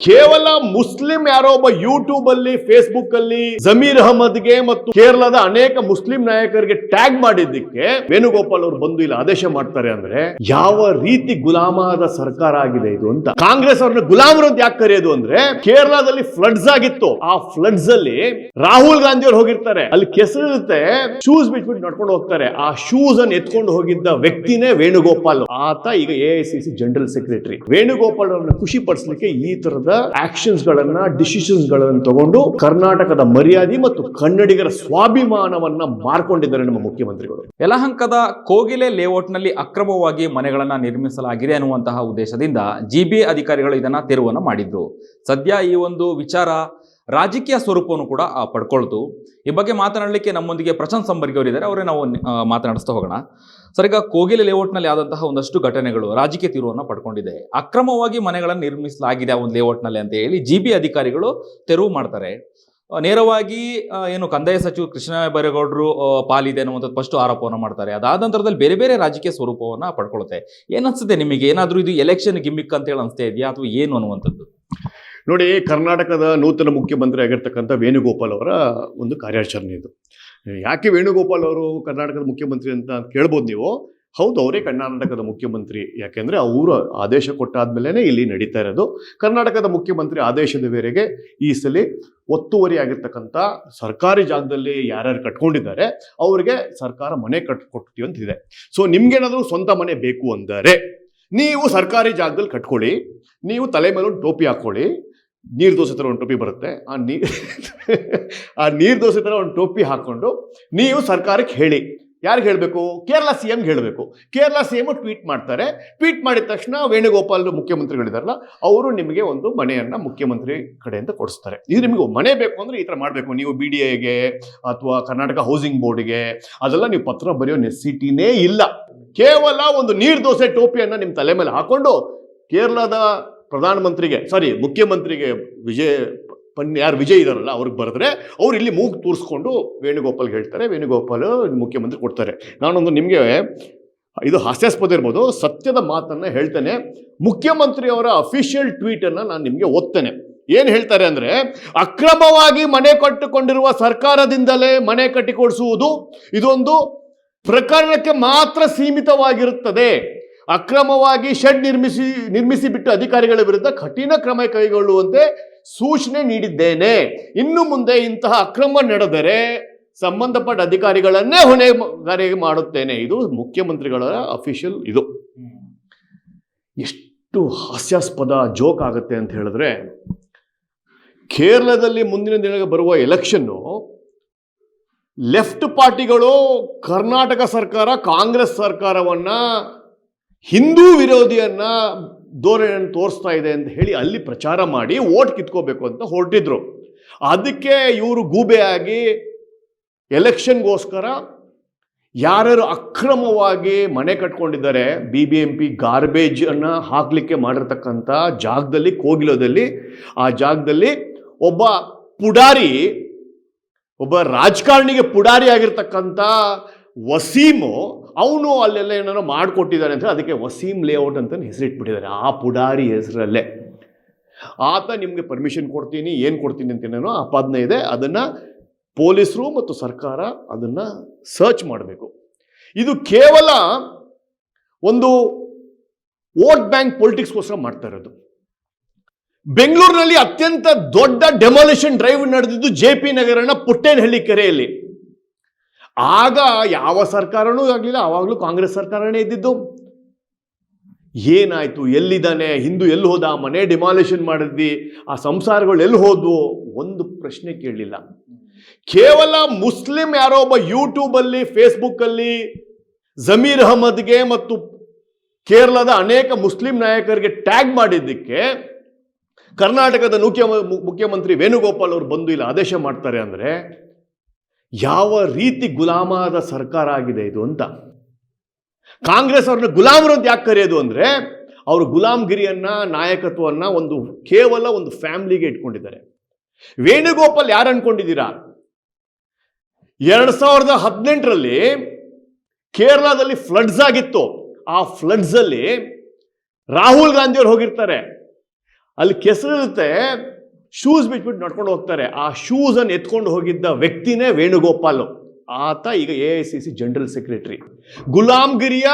ಕೇವಲ ಮುಸ್ಲಿಂ ಯಾರೋ ಒಬ್ಬ ಯೂಟ್ಯೂಬ್ ಅಲ್ಲಿ ಫೇಸ್ಬುಕ್ ಅಲ್ಲಿ ಜಮೀರ್ ಅಹಮದ್ಗೆ ಮತ್ತು ಕೇರಳದ ಅನೇಕ ಮುಸ್ಲಿಂ ನಾಯಕರಿಗೆ ಟ್ಯಾಗ್ ಮಾಡಿದ್ದಕ್ಕೆ ವೇಣುಗೋಪಾಲ್ ಅವರು ಬಂದು ಇಲ್ಲಿ ಆದೇಶ ಮಾಡ್ತಾರೆ ಅಂದ್ರೆ ಯಾವ ರೀತಿ ಗುಲಾಮದ ಸರ್ಕಾರ ಆಗಿದೆ ಇದು ಅಂತ. ಕಾಂಗ್ರೆಸ್ ಅವ್ರನ್ನ ಗುಲಾಮರು ಅಂತ ಯಾಕೆ ಕರೆಯೋದು ಅಂದ್ರೆ ಕೇರಳದಲ್ಲಿ ಫ್ಲಡ್ಸ್ ಆಗಿತ್ತು. ಆ ಫ್ಲಡ್ಸ್ ಅಲ್ಲಿ ರಾಹುಲ್ ಗಾಂಧಿ ಅವ್ರು ಹೋಗಿರ್ತಾರೆ. ಅಲ್ಲಿ ಕೆಸರಿರುತ್ತೆ. ಶೂಸ್ ಬಿಟ್ಬಿಟ್ಟು ನಡ್ಕೊಂಡು ಹೋಗ್ತಾರೆ. ಆ ಶೂಸ್ ಅನ್ನು ಎತ್ಕೊಂಡು ಹೋಗಿದ್ದ ವ್ಯಕ್ತಿನೇ ವೇಣುಗೋಪಾಲ್. ಆತ ಈಗ ಎ ಜನರಲ್ ಸೆಕ್ರೆಟರಿ ವೇಣುಗೋಪಾಲ್ ಅವ್ರನ್ನ ಖುಷಿ ಪಡಿಸಲಿಕ್ಕೆ ಈ ತರದ ಆಕ್ಷನ್ಸ್ ಗಳನ್ನ ಡಿಸಿಷನ್ಸ್ ಗಳನ್ನ ತಗೊಂಡು ಕರ್ನಾಟಕದ ಮರ್ಯಾದೆ ಮತ್ತು ಕನ್ನಡಿಗರ ಸ್ವಾಭಿಮಾನವನ್ನ ಮಾರ್ಕೊಂಡಿದ್ದಾರೆ ನಮ್ಮ ಮುಖ್ಯಮಂತ್ರಿಗಳು. ಯಲಹಂಕದ ಕೋಗಿಲೆ ಲೇಔಟ್ನಲ್ಲಿ ಅಕ್ರಮವಾಗಿ ಮನೆಗಳನ್ನ ನಿರ್ಮಿಸಲಾಗಿದೆ ಅನ್ನುವಂತಹ ಉದ್ದೇಶದಿಂದ ಜಿಬಿ ಅಧಿಕಾರಿಗಳು ಇದನ್ನ ತೆರವನ್ನು ಮಾಡಿದ್ರು. ಸದ್ಯ ಈ ಒಂದು ವಿಚಾರ ರಾಜಕೀಯ ಸ್ವರೂಪವನ್ನು ಕೂಡ ಪಡ್ಕೊಳ್ತು. ಈ ಬಗ್ಗೆ ಮಾತನಾಡಲಿಕ್ಕೆ ನಮ್ಮೊಂದಿಗೆ ಪ್ರಶಾಂತ್ ಸಂಬರ್ಗಿ ಅವರಿದ್ದಾರೆ. ಅವರೇ ನಾವು ಮಾತನಾಡಿಸ್ತಾ ಹೋಗೋಣ. ಸರ್, ಈಗ ಕೋಗಿಲೆ ಲೇಔಟ್ನಲ್ಲಿ ಆದಂತಹ ಒಂದಷ್ಟು ಘಟನೆಗಳು ರಾಜಕೀಯ ತಿರುವನ್ನು ಪಡ್ಕೊಂಡಿದೆ. ಅಕ್ರಮವಾಗಿ ಮನೆಗಳನ್ನು ನಿರ್ಮಿಸಲಾಗಿದೆ ಒಂದು ಲೇಔಟ್ನಲ್ಲಿ ಅಂತ ಹೇಳಿ ಜಿ ಬಿ ಅಧಿಕಾರಿಗಳು ತೆರವು ಮಾಡ್ತಾರೆ. ನೇರವಾಗಿ ಏನು ಕಂದಾಯ ಸಚಿವ ಕೃಷ್ಣ ಬೈರೇಗೌಡರು ಪಾಲಿದೆ ಅನ್ನುವಂಥದ್ದು ಫಸ್ಟ್ ಆರೋಪವನ್ನು ಮಾಡ್ತಾರೆ. ಅದಾದ ನಂತರದಲ್ಲಿ ಬೇರೆ ಬೇರೆ ರಾಜಕೀಯ ಸ್ವರೂಪವನ್ನು ಪಡ್ಕೊಳುತ್ತೆ. ಏನಿಸುತ್ತೆ ನಿಮಗೆ? ಏನಾದರೂ ಇದು ಎಲೆಕ್ಷನ್ ಗಿಮ್ಮಿಕ್ ಅಂತ ಹೇಳಿ ಅನಿಸ್ತಾ ಇದೆಯಾ? ಅಥವಾ ಏನು ಅನ್ನುವಂಥದ್ದು? ನೋಡಿ, ಕರ್ನಾಟಕದ ನೂತನ ಮುಖ್ಯಮಂತ್ರಿ ಆಗಿರ್ತಕ್ಕಂಥ ವೇಣುಗೋಪಾಲ್ ಅವರ ಒಂದು ಕಾರ್ಯಾಚರಣೆ ಇದು. ಯಾಕೆ ವೇಣುಗೋಪಾಲ್ ಅವರು ಕರ್ನಾಟಕದ ಮುಖ್ಯಮಂತ್ರಿ ಅಂತ ಕೇಳ್ಬೋದು ನೀವು? ಹೌದು, ಅವರೇ ಕರ್ನಾಟಕದ ಮುಖ್ಯಮಂತ್ರಿ. ಯಾಕೆಂದರೆ ಅವರು ಆದೇಶ ಕೊಟ್ಟಾದ್ಮೇಲೆ ಇಲ್ಲಿ ನಡೀತಾ ಇರೋದು. ಕರ್ನಾಟಕದ ಮುಖ್ಯಮಂತ್ರಿ ಆದೇಶದ ಮೇರೆಗೆ ಈ ಸಲ ಒತ್ತುವರಿ ಆಗಿರ್ತಕ್ಕಂಥ ಸರ್ಕಾರಿ ಜಾಗದಲ್ಲಿ ಯಾರ್ಯಾರು ಕಟ್ಕೊಂಡಿದ್ದಾರೆ, ಅವರಿಗೆ ಸರ್ಕಾರ ಮನೆ ಕಟ್ಕೊಡ್ತೀವಿ ಅಂತ ಇದೆ. ಸೊ ನಿಮ್ಗೇನಾದರೂ ಸ್ವಂತ ಮನೆ ಬೇಕು ಅಂದರೆ, ನೀವು ಸರ್ಕಾರಿ ಜಾಗದಲ್ಲಿ ಕಟ್ಕೊಳ್ಳಿ, ನೀವು ತಲೆ ಮೇಲೆ ಟೋಪಿ ಹಾಕೊಳ್ಳಿ ನೀರು ದೋಸೆ ಥರ ಒಂದು ಟೋಪಿ ಬರುತ್ತೆ. ಆ ನೀ ಆ ನೀರು ದೋಸೆ ಥರ ಒಂದು ಟೋಪಿ ಹಾಕ್ಕೊಂಡು ನೀವು ಸರ್ಕಾರಕ್ಕೆ ಹೇಳಿ. ಯಾರಿಗೆ ಹೇಳಬೇಕು? ಕೇರಳ ಸಿ ಎಮ್ಗೆ ಹೇಳಬೇಕು. ಕೇರಳ ಸಿ ಎಂ ಟ್ವೀಟ್ ಮಾಡ್ತಾರೆ. ಟ್ವೀಟ್ ಮಾಡಿದ ತಕ್ಷಣ ವೇಣುಗೋಪಾಲ್ ಮುಖ್ಯಮಂತ್ರಿಗಳಿದಾರಲ್ಲ, ಅವರು ನಿಮಗೆ ಒಂದು ಮನೆಯನ್ನು ಮುಖ್ಯಮಂತ್ರಿ ಕಡೆಯಿಂದ ಕೊಡಿಸ್ತಾರೆ. ಇದು ನಿಮಗೆ ಮನೆ ಬೇಕು ಅಂದರೆ ಈ ಥರ ಮಾಡಬೇಕು. ನೀವು ಬಿ ಡಿ ಎಗೆ ಅಥವಾ ಕರ್ನಾಟಕ ಹೌಸಿಂಗ್ ಬೋರ್ಡ್ಗೆ ಅದೆಲ್ಲ ನೀವು ಪತ್ರ ಬರೆಯೋ ನೆಸಿಟಿನೇ ಇಲ್ಲ. ಕೇವಲ ಒಂದು ನೀರು ದೋಸೆ ಟೋಪಿಯನ್ನು ನಿಮ್ಮ ತಲೆ ಮೇಲೆ ಹಾಕೊಂಡು ಕೇರಳದ ಪ್ರಧಾನಮಂತ್ರಿಗೆ ಸಾರಿ ಮುಖ್ಯಮಂತ್ರಿಗೆ ವಿಜಯ್, ಪನ್, ಯಾರು ವಿಜಯ್ ಇದಾರಲ್ಲ, ಅವ್ರಿಗೆ ಬರೆದ್ರೆ ಅವ್ರು ಇಲ್ಲಿ ಮೂಗು ತೂರಿಸ್ಕೊಂಡು ವೇಣುಗೋಪಾಲ್ಗೆ ಹೇಳ್ತಾರೆ, ವೇಣುಗೋಪಾಲ್ ಮುಖ್ಯಮಂತ್ರಿ ಕೊಡ್ತಾರೆ. ನಾನೊಂದು ನಿಮಗೆ ಇದು ಹಾಸ್ಯಾಸ್ಪದ ಇರ್ಬೋದು, ಸತ್ಯದ ಮಾತನ್ನು ಹೇಳ್ತೇನೆ. ಮುಖ್ಯಮಂತ್ರಿಯವರ ಅಫಿಷಿಯಲ್ ಟ್ವೀಟನ್ನು ನಾನು ನಿಮಗೆ ಓದ್ತೇನೆ. ಏನು ಹೇಳ್ತಾರೆ ಅಂದರೆ, ಅಕ್ರಮವಾಗಿ ಮನೆ ಕಟ್ಟಿಕೊಂಡಿರುವ ಸರ್ಕಾರದಿಂದಲೇ ಮನೆ ಕಟ್ಟಿಕೊಡಿಸುವುದು ಇದೊಂದು ಪ್ರಕರಣಕ್ಕೆ ಮಾತ್ರ ಸೀಮಿತವಾಗಿರುತ್ತದೆ. ಅಕ್ರಮವಾಗಿ ಶೆಡ್ ನಿರ್ಮಿಸಿ, ನಿರ್ಮಿಸಿಬಿಟ್ಟು ಅಧಿಕಾರಿಗಳ ವಿರುದ್ಧ ಕಠಿಣ ಕ್ರಮ ಕೈಗೊಳ್ಳುವಂತೆ ಸೂಚನೆ ನೀಡಿದ್ದೇನೆ. ಇನ್ನು ಮುಂದೆ ಇಂತಹ ಅಕ್ರಮ ನಡೆದರೆ ಸಂಬಂಧಪಟ್ಟ ಅಧಿಕಾರಿಗಳನ್ನೇ ಹೊಣೆಗಾರಿಕೆ ಮಾಡುತ್ತೇನೆ. ಇದು ಮುಖ್ಯಮಂತ್ರಿಗಳ ಅಫಿಷಿಯಲ್ ಇದು. ಎಷ್ಟು ಹಾಸ್ಯಾಸ್ಪದ ಜೋಕ್ ಆಗುತ್ತೆ ಅಂತ ಹೇಳಿದ್ರೆ, ಕೇರಳದಲ್ಲಿ ಮುಂದಿನ ದಿನ ಬರುವ ಎಲೆಕ್ಷನ್ನು ಲೆಫ್ಟ್ ಪಾರ್ಟಿಗಳು ಕರ್ನಾಟಕ ಸರ್ಕಾರ, ಕಾಂಗ್ರೆಸ್ ಸರ್ಕಾರವನ್ನ ಹಿಂದೂ ವಿರೋಧಿಯನ್ನ ಧೋರಣೆಯನ್ನು ತೋರಿಸ್ತಾ ಇದೆ ಅಂತ ಹೇಳಿ ಅಲ್ಲಿ ಪ್ರಚಾರ ಮಾಡಿ ಓಟ್ ಕಿತ್ಕೋಬೇಕು ಅಂತ ಹೊರಟಿದ್ರು. ಅದಕ್ಕೆ ಇವರು ಗೂಬೆಯಾಗಿ ಎಲೆಕ್ಷನ್ಗೋಸ್ಕರ ಯಾರ್ಯಾರು ಅಕ್ರಮವಾಗಿ ಮನೆ ಕಟ್ಕೊಂಡಿದ್ದಾರೆ B B M P garbage ಅನ್ನ ಹಾಕ್ಲಿಕ್ಕೆ ಮಾಡಿರ್ತಕ್ಕಂಥ ಜಾಗದಲ್ಲಿ, ಕೋಗಿಲೋದಲ್ಲಿ, ಆ ಜಾಗದಲ್ಲಿ ಒಬ್ಬ ಪುಡಾರಿ, ಒಬ್ಬ ರಾಜಕಾರಣಿಗೆ ಪುಡಾರಿ ಆಗಿರ್ತಕ್ಕಂಥ ವಸೀಮು ಅವನು ಅಲ್ಲೆಲ್ಲ ಏನಾರು ಮಾಡಿಕೊಟ್ಟಿದ್ದಾನೆ ಅಂತ ಅದಕ್ಕೆ ವಸೀಮ್ ಲೇಔಟ್ ಅಂತ ಹೆಸರಿಟ್ಬಿಟ್ಟಿದ್ದಾರೆ. ಆ ಪುಡಾರಿ ಹೆಸರಲ್ಲೇ. ಆತ ನಿಮಗೆ ಪರ್ಮಿಷನ್ ಕೊಡ್ತೀನಿ, ಏನು ಕೊಡ್ತೀನಿ ಅಂತ ಏನೋ ಆಪಾದನೆ ಇದೆ, ಅದನ್ನು ಪೊಲೀಸರು ಮತ್ತು ಸರ್ಕಾರ ಅದನ್ನು ಸರ್ಚ್ ಮಾಡಬೇಕು. ಇದು ಕೇವಲ ಒಂದು ವೋಟ್ ಬ್ಯಾಂಕ್ ಪೊಲಿಟಿಕ್ಸ್ಗೋಸ್ಕರ ಮಾಡ್ತಾ ಇರೋದು. ಬೆಂಗಳೂರಿನಲ್ಲಿ ಅತ್ಯಂತ ದೊಡ್ಡ ಡೆಮಾಲಿಷನ್ ಡ್ರೈವ್ ನಡೆದಿದ್ದು ಜೆ ಪಿ ನಗರನ ಪುಟ್ಟೇನಹಳ್ಳಿ ಕೆರೆಯಲ್ಲಿ. ಆಗ ಯಾವ ಸರ್ಕಾರನೂ ಆಗಲಿಲ್ಲ, ಆವಾಗಲೂ ಕಾಂಗ್ರೆಸ್ ಸರ್ಕಾರನೇ ಇದ್ದಿದ್ದು. ಏನಾಯಿತು, ಎಲ್ಲಿದ್ದಾನೆ, ಹಿಂದೂ ಎಲ್ಲಿ ಹೋದ, ಮನೆ ಡಿಮಾಲಿಷನ್ ಮಾಡಿದ್ವಿ ಆ ಸಂಸಾರಗಳು ಎಲ್ಲಿ ಹೋದ್ವು? ಒಂದು ಪ್ರಶ್ನೆ ಕೇಳಲಿಲ್ಲ. ಕೇವಲ ಮುಸ್ಲಿಂ ಯಾರೋ ಒಬ್ಬ ಯೂಟ್ಯೂಬಲ್ಲಿ ಅಲ್ಲಿ ಫೇಸ್ಬುಕ್ ಅಲ್ಲಿ ಜಮೀರ್ ಅಹಮದ್ಗೆ ಮತ್ತು ಕೇರಳದ ಅನೇಕ ಮುಸ್ಲಿಂ ನಾಯಕರಿಗೆ ಟ್ಯಾಗ್ ಮಾಡಿದ್ದಕ್ಕೆ ಕರ್ನಾಟಕದ ಮುಖ್ಯ ಮುಖ್ಯಮಂತ್ರಿ ವೇಣುಗೋಪಾಲ್ ಅವರು ಬಂದು ಇಲ್ಲಿ, ಆದೇಶ ಮಾಡ್ತಾರೆ ಅಂದ್ರೆ ಯಾವ ರೀತಿ ಗುಲಾಮಾದ ಸರ್ಕಾರ ಆಗಿದೆ ಇದು ಅಂತ. ಕಾಂಗ್ರೆಸ್ ಅವ್ರನ್ನ ಗುಲಾಮರು ಅಂತ ಯಾಕೆ ಕರೆಯೋದು ಅಂದರೆ, ಅವರು ಗುಲಾಮ್ಗಿರಿಯನ್ನ, ನಾಯಕತ್ವವನ್ನ ಒಂದು ಕೇವಲ ಒಂದು ಫ್ಯಾಮಿಲಿಗೆ ಇಟ್ಕೊಂಡಿದ್ದಾರೆ. ವೇಣುಗೋಪಾಲ್ ಯಾರು ಅನ್ಕೊಂಡಿದ್ದೀರಾ? ಎರಡು ಸಾವಿರದ ಹದಿನೆಂಟರಲ್ಲಿ ಕೇರಳದಲ್ಲಿ ಫ್ಲಡ್ಸ್ ಆಗಿತ್ತು. ಆ ಫ್ಲಡ್ಸಲ್ಲಿ ರಾಹುಲ್ ಗಾಂಧಿಯವ್ರು ಹೋಗಿರ್ತಾರೆ. ಅಲ್ಲಿ ಕೆಸರಿರುತ್ತೆ ಶೂಸ್ ಬಿಟ್ಬಿಟ್ಟು ನಡ್ಕೊಂಡು ಹೋಗ್ತಾರೆ. ಆ ಶೂಸ್ ಅನ್ನು ಎತ್ಕೊಂಡು ಹೋಗಿದ್ದ ವ್ಯಕ್ತಿನೇ ವೇಣುಗೋಪಾಲ್. ಆತ ಈಗ A I C C general secretary ಗುಲಾಮ್ಗಿರಿಯ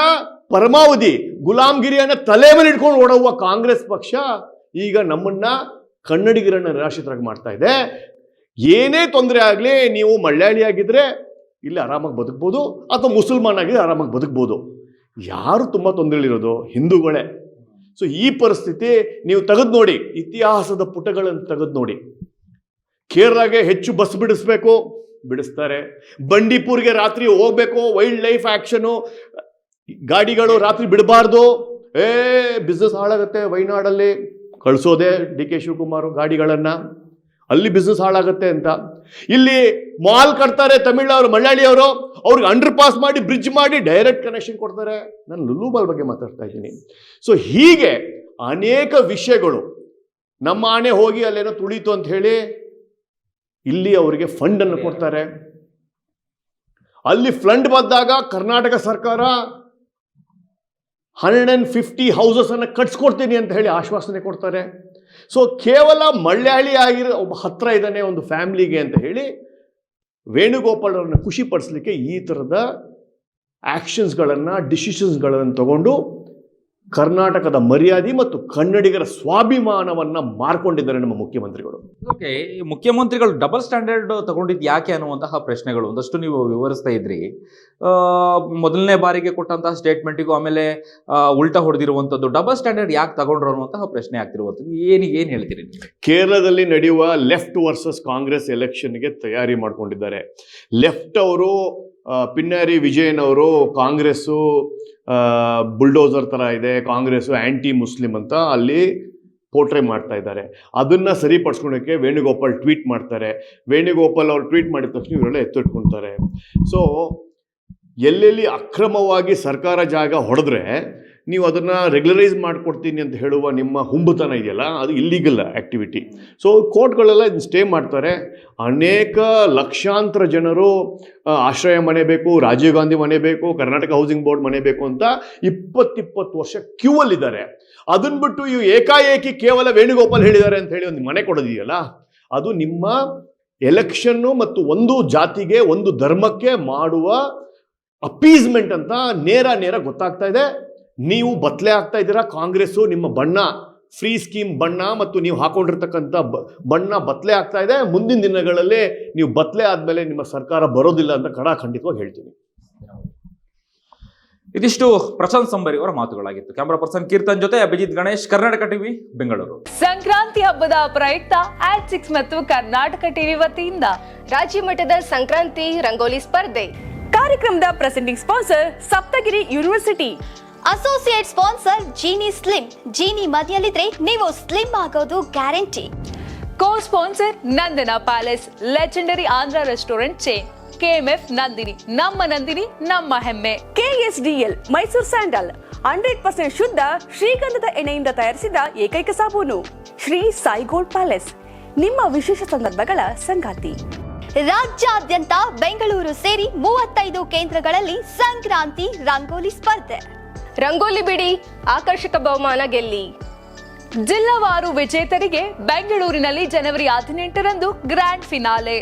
ಪರಮಾವಧಿ. ಗುಲಾಮ್ಗಿರಿಯನ್ನ ತಲೆ ಮೇಲೆ ಇಟ್ಕೊಂಡು ಓಡುವ ಕಾಂಗ್ರೆಸ್ ಪಕ್ಷ ಈಗ ನಮ್ಮನ್ನ ಕನ್ನಡಿಗರನ್ನ ನಿರಾಶ್ರಿತರಾಗಿ ಮಾಡ್ತಾ ಇದೆ. ಏನೇ ತೊಂದರೆ ಆಗಲಿ ನೀವು ಆಗಿದ್ರೆ ಇಲ್ಲಿ ಆರಾಮಾಗಿ ಬದುಕ್ಬೋದು, ಅಥವಾ ಮುಸಲ್ಮಾನ್ ಆಗಿದ್ರೆ ಆರಾಮಾಗಿ ಬದುಕ್ಬೋದು. ಯಾರು ತುಂಬ ತೊಂದರೆಲಿರೋದು? ಹಿಂದೂಗಳೇ. ಸೊ ಈ ಪರಿಸ್ಥಿತಿ ನೀವು ತೆಗೆದು ನೋಡಿ, ಇತಿಹಾಸದ ಪುಟಗಳನ್ನು ತೆಗೆದು ನೋಡಿ. ಕೇರಳಗೆ ಹೆಚ್ಚು ಬಸ್ ಬಿಡಿಸ್ಬೇಕು, ಬಿಡಿಸ್ತಾರೆ. ಬಂಡೀಪುರ್ಗೆ ರಾತ್ರಿ ಹೋಗ್ಬೇಕು ವೈಲ್ಡ್ ಲೈಫ್ ಆಕ್ಷನು ಗಾಡಿಗಳು ರಾತ್ರಿ ಬಿಡಬಾರ್ದು. ಏ ಬಿಸ್ನೆಸ್ ಹಾಳಾಗುತ್ತೆ ವೈನಾಡಲ್ಲಿ. ಕಳಿಸೋದೆ ಡಿ ಕೆ ಶಿವಕುಮಾರ್ ಗಾಡಿಗಳನ್ನ. ಅಲ್ಲಿ ಬಿಸ್ನೆಸ್ ಹಾಳಾಗುತ್ತೆ ಅಂತ. ಇಲ್ಲಿ ಮಾಲ್ ಕಟ್ತಾರೆ ತಮಿಳವರು ಮಲಯಾಳಿಯವರು ಅವ್ರಿಗೆ ಅಂಡರ್ ಪಾಸ್ ಮಾಡಿ ಬ್ರಿಡ್ಜ್ ಮಾಡಿ ಡೈರೆಕ್ಟ್ ಕನೆಕ್ಷನ್ ಕೊಡ್ತಾರೆ. ನಾನು ಲುಲು ಮಾಲ್ ಬಗ್ಗೆ ಮಾತಾಡ್ತಾ ಇದ್ದೀನಿ. ಸೊ ಹೀಗೆ ಅನೇಕ ವಿಷಯಗಳು ನಮ್ಮ ಆಣೆ ಹೋಗಿ ಅಲ್ಲೇನೋ ತುಳಿತು ಅಂತ ಹೇಳಿ ಇಲ್ಲಿ ಅವರಿಗೆ ಫಂಡ್ ಅನ್ನು ಕೊಡ್ತಾರೆ. ಅಲ್ಲಿ ಫ್ಲಂಡ್ ಬಂದಾಗ ಕರ್ನಾಟಕ ಸರ್ಕಾರ ಹಂಡ್ರೆಡ್ ಆ್ಯಂಡ್ ಫಿಫ್ಟಿ ಹೌಸಸ್ ಅನ್ನು ಕಟ್ಸ್ಕೊಡ್ತೀನಿ ಅಂತ ಹೇಳಿ ಆಶ್ವಾಸನೆ ಕೊಡ್ತಾರೆ. ಸೊ ಕೇವಲ ಮಳ್ಯಾಳಿ ಆಗಿರೋ ಒಬ್ಬ ಹತ್ರ ಇದ್ದಾನೆ ಒಂದು ಫ್ಯಾಮ್ಲಿಗೆ ಅಂತ ಹೇಳಿ ವೇಣುಗೋಪಾಲ್ ಖುಷಿಪಡಿಸ್ಲಿಕ್ಕೆ ಖುಷಿ ಪಡಿಸ್ಲಿಕ್ಕೆ ಈ ಥರದ ಆ್ಯಕ್ಷನ್ಸ್ಗಳನ್ನು ಡಿಸಿಷನ್ಸ್ಗಳನ್ನು ತಗೊಂಡು ಕರ್ನಾಟಕದ ಮರ್ಯಾದೆ ಮತ್ತು ಕನ್ನಡಿಗರ ಸ್ವಾಭಿಮಾನವನ್ನು ಮಾರ್ಕೊಂಡಿದ್ದಾರೆ ನಮ್ಮ ಮುಖ್ಯಮಂತ್ರಿಗಳು. ಓಕೆ ಮುಖ್ಯಮಂತ್ರಿಗಳು ಡಬಲ್ ಸ್ಟ್ಯಾಂಡರ್ಡ್ ತಗೊಂಡಿದ್ದು ಯಾಕೆ ಅನ್ನುವಂತಹ ಪ್ರಶ್ನೆಗಳು. ಒಂದಷ್ಟು ನೀವು ವಿವರಿಸ್ತಾ ಇದ್ರಿ. ಮೊದಲನೇ ಬಾರಿಗೆ ಕೊಟ್ಟಂತಹ ಸ್ಟೇಟ್ಮೆಂಟಿಗೂ ಆಮೇಲೆ ಉಲ್ಟಾ ಹೊಡೆದಿರುವಂಥದ್ದು ಡಬಲ್ ಸ್ಟ್ಯಾಂಡರ್ಡ್ ಯಾಕೆ ತಗೊಂಡ್ರು ಅನ್ನುವಂತಹ ಪ್ರಶ್ನೆ ಆಗ್ತಿರುವಂಥದ್ದು. ಏನು ಏನು ಹೇಳ್ತೀರಿ ಕೇರಳದಲ್ಲಿ ನಡೆಯುವ ಲೆಫ್ಟ್ ವರ್ಸಸ್ ಕಾಂಗ್ರೆಸ್ ಎಲೆಕ್ಷನ್ಗೆ ತಯಾರಿ ಮಾಡ್ಕೊಂಡಿದ್ದಾರೆ. ಲೆಫ್ಟ್ ಅವರು ಪಿನ್ನಾರಿ ವಿಜಯನ್ ಅವರು ಕಾಂಗ್ರೆಸ್ಸು ಬುಲ್ಡೋಸರ್ ಥರ ಇದೆ, ಕಾಂಗ್ರೆಸ್ಸು ಆ್ಯಂಟಿ ಮುಸ್ಲಿಮ್ ಅಂತ ಅಲ್ಲಿ ಪೋರ್ಟ್ರೇ ಮಾಡ್ತಾ ಇದ್ದಾರೆ. ಅದನ್ನು ಸರಿಪಡಿಸ್ಕೊಳಕ್ಕೆ ವೇಣುಗೋಪಾಲ್ ಟ್ವೀಟ್ ಮಾಡ್ತಾರೆ. ವೇಣುಗೋಪಾಲ್ ಅವರು ಟ್ವೀಟ್ ಮಾಡಿದ ತಕ್ಷಣ ಇವರೆಲ್ಲ ಎತ್ತಿಟ್ಕೊಳ್ತಾರೆ ಸೊ ಎಲ್ಲೆಲ್ಲಿ ಅಕ್ರಮವಾಗಿ ಸರ್ಕಾರ ಜಾಗ ಹೊಡೆದ್ರೆ ನೀವು ಅದನ್ನು ರೆಗ್ಯುಲರೈಸ್ ಮಾಡಿಕೊಡ್ತೀನಿ ಅಂತ ಹೇಳುವ ನಿಮ್ಮ ಹುಂಬತನ ಇದೆಯಲ್ಲ, ಅದು ಇಲ್ಲಿಗಲ್ ಆ್ಯಕ್ಟಿವಿಟಿ ಸೊ ಕೋರ್ಟ್ಗಳೆಲ್ಲ ಸ್ಟೇ ಮಾಡ್ತಾರೆ. ಅನೇಕ ಲಕ್ಷಾಂತರ ಜನರು ಆಶ್ರಯ ಮನೆ ಬೇಕು, ರಾಜೀವ್ ಗಾಂಧಿ ಮನೆ ಬೇಕು, ಕರ್ನಾಟಕ ಹೌಸಿಂಗ್ ಬೋರ್ಡ್ ಮನೆ ಬೇಕು ಅಂತ ಇಪ್ಪತ್ತಿಪ್ಪತ್ತು ವರ್ಷ ಕ್ಯೂ ಅಲ್ಲಿದ್ದಾರೆ. ಅದನ್ನ ಬಿಟ್ಟು ಇವು ಏಕಾಏಕಿ ಕೇವಲ ವೇಣುಗೋಪಾಲ್ ಹೇಳಿದ್ದಾರೆ ಅಂತ ಹೇಳಿ ಒಂದು ಮನೆ ಕೊಡೋದಿದೆಯಲ್ಲ, ಅದು ನಿಮ್ಮ ಎಲೆಕ್ಷನ್ನು ಮತ್ತು ಒಂದು ಜಾತಿಗೆ, ಒಂದು ಧರ್ಮಕ್ಕೆ ಮಾಡುವ ಅಪೀಸ್ಮೆಂಟ್ ಅಂತ ನೇರ ನೇರ ಗೊತ್ತಾಗ್ತಾ ಇದೆ. ನೀವು ಬತ್ಲೆ ಆಗ್ತಾ ಇದ್ದೀರಾ? ಕಾಂಗ್ರೆಸ್ಸು ನಿಮ್ಮ ಬಣ್ಣ ಫ್ರೀ ಸ್ಕೀಮ್ ಬಣ್ಣ ಮತ್ತು ನೀವು ಹಾಕೊಂಡಿರ್ತಕ್ಕಂಥ ಬ- ಬಣ್ಣ ಬತ್ಲೆ ಆಗ್ತಾ ಇದೆ. ಮುಂದಿನ ದಿನಗಳಲ್ಲಿ ನೀವು ಬತ್ಲೆ ಆದಮೇಲೆ ನಿಮ್ಮ ಸರ್ಕಾರ ಬರೋದಿಲ್ಲ ಅಂತ ಖಡಾಖಂಡಿತವಾಗಿ ಹೇಳ್ತೀನಿ. ಇದಿಷ್ಟು ಪ್ರಶಾಂತ್ ಸಂಬರಿ ಅವರ ಮಾತುಗಳಾಗಿತ್ತು. ಕ್ಯಾಮ್ರಾ ಪರ್ಸನ್ ಕೀರ್ತನ್ ಜೊತೆ ಅಭಿಜಿತ್ ಗಣೇಶ್ ಕರ್ನಾಟಕ ಟಿವಿ ಬೆಂಗಳೂರು. ಸಂಕ್ರಾಂತಿ ಹಬ್ಬದ ಪ್ರಯುಕ್ತ ಆಡ್ ಸಿಕ್ಸ್ ಮತ್ತು ಕರ್ನಾಟಕ ಟಿವಿ ವತಿಯಿಂದ ರಾಜ್ಯ ಮಟ್ಟದ ಸಂಕ್ರಾಂತಿ ರಂಗೋಲಿ ಸ್ಪರ್ಧೆ. ಕಾರ್ಯಕ್ರಮದ presenting sponsor Saptagiri university. Associate sponsor Jeeni slim Jeeni ಮನೆಯಲ್ಲಿದ್ರೆ ನೀವು ಸ್ಲಿಮ್ ಆಗೋದು guarantee co sponsor Nandana palace legendary Andhra restaurant chain KMF Nandini. ನಮ್ಮ ನಂದಿನಿ ನಮ್ಮ ಹೆಮ್ಮೆ. KSDL Mysore sandal hundred percent ಶುದ್ಧ ಶ್ರೀಗಂಧದ ಎಣ್ಣೆಯಿಂದ ತಯಾರಿಸಿದ ಏಕೈಕ ಸಾಬೂನು. ಶ್ರೀ ಸಾಯಿಗೋಲ್ಡ್ ಪ್ಯಾಲೇಸ್ ನಿಮ್ಮ ವಿಶೇಷ ಸಂದರ್ಭಗಳ ಸಂಗಾತಿ. ರಾಜ್ಯಾದ್ಯಂತ ಬೆಂಗಳೂರು ಸೇರಿ ಮೂವತ್ತೈದು ಕೇಂದ್ರಗಳಲ್ಲಿ ಸಂಕ್ರಾಂತಿ ರಂಗೋಲಿ ಸ್ಪರ್ಧೆ. ರಂಗೋಲಿ ಬಿಡಿ ಆಕರ್ಷಕ ಬಹುಮಾನ ಗೆಲ್ಲಿ. ಜಿಲ್ಲಾವಾರು ವಿಜೇತರಿಗೆ ಬೆಂಗಳೂರಿನಲ್ಲಿ ಜನವರಿ ಹದಿನೆಂಟರಂದು ಗ್ರ್ಯಾಂಡ್ ಫಿನಾಲೆ.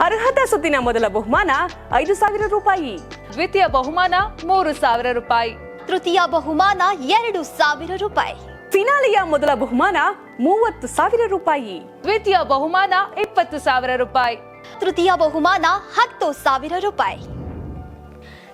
ಅರ್ಹತಾ ಸುತ್ತಿನ ಮೊದಲ ಬಹುಮಾನ ಐದು ಸಾವಿರ ರೂಪಾಯಿ. ದ್ವಿತೀಯ ಬಹುಮಾನ ಮೂರು ಸಾವಿರ ರೂಪಾಯಿ. ತೃತೀಯ ಬಹುಮಾನ ಎರಡು ಸಾವಿರ ರೂಪಾಯಿ. ಫಿನಾಲೆಯ ಮೊದಲ ಬಹುಮಾನ ಮೂವತ್ತು ಸಾವಿರ ರೂಪಾಯಿ. ದ್ವಿತೀಯ ಬಹುಮಾನ ಇಪ್ಪತ್ತು ಸಾವಿರ ರೂಪಾಯಿ. ತೃತೀಯ ಬಹುಮಾನ ಹತ್ತು ಸಾವಿರ ರೂಪಾಯಿ.